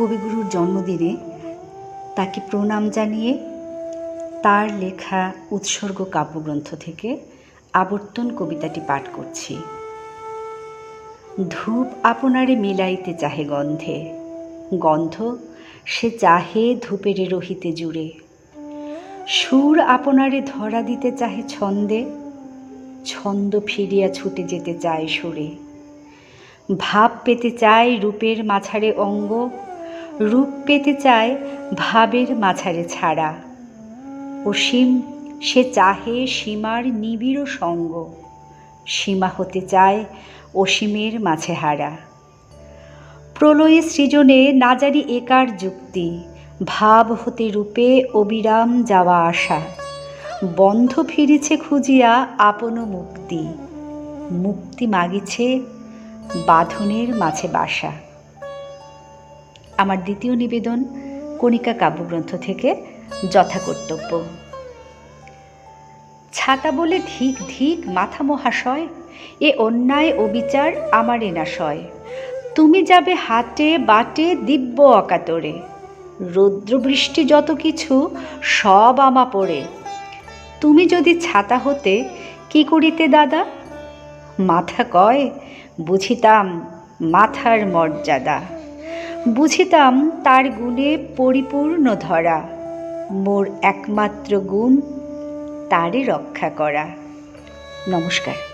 কবিগুরুর জন্মদিনে তাকে প্রণাম জানিয়ে তার লেখা উৎসর্গ কাব্যগ্রন্থ থেকে আবর্তন কবিতাটি পাঠ করছি। ধূপ আপনারে মিলাইতে চাহে গন্ধে, গন্ধ সে চাহে ধূপেরে রহিতে জুড়ে। সুর আপনারে ধরা দিতে চাহে ছন্দে, ছন্দ ফিরিয়া ছুটে যেতে চায় সুরে। ভাব পেতে চায় রূপের মাঝারে অঙ্গ রূপ পেতে চায় ভাবের মাঝারে ছাড়া। অসীম, সে চাহে সীমার নিবিড় সঙ্গ। সীমা হতে চায় অসীমের মাঝে হারা। প্রলয়ে সৃজনে না জানি একার যুক্তি, ভাব হতে রূপে অবিরাম যাওয়া আসা বন্ধ ফিরেছে খুঁজিয়া আপন মুক্তি। মুক্তি মাগিছে বাঁধনের মাঝে বাসা। আমার দ্বিতীয় নিবেদন, কণিকা কাব্যগ্রন্থ থেকে যথাকর্তব্য। ছাতা বলে ধিক ধিক মাথা মহাশয়, এ অন্যায় অবিচার আমার এনাশয় তুমি যাবে হাটে বাটে দিব্য অকাতরে রৌদ্র বৃষ্টি যত কিছু, সব আমা পড়ে। তুমি যদি ছাতা হতে, কি করিতে দাদা? মাথা কয়, বুঝিতাম মাথার মর্যাদা। বুঝিতাম তার গুণে পরিপূর্ণ ধরা মোর একমাত্র গুণ তারে রক্ষা করা। নমস্কার।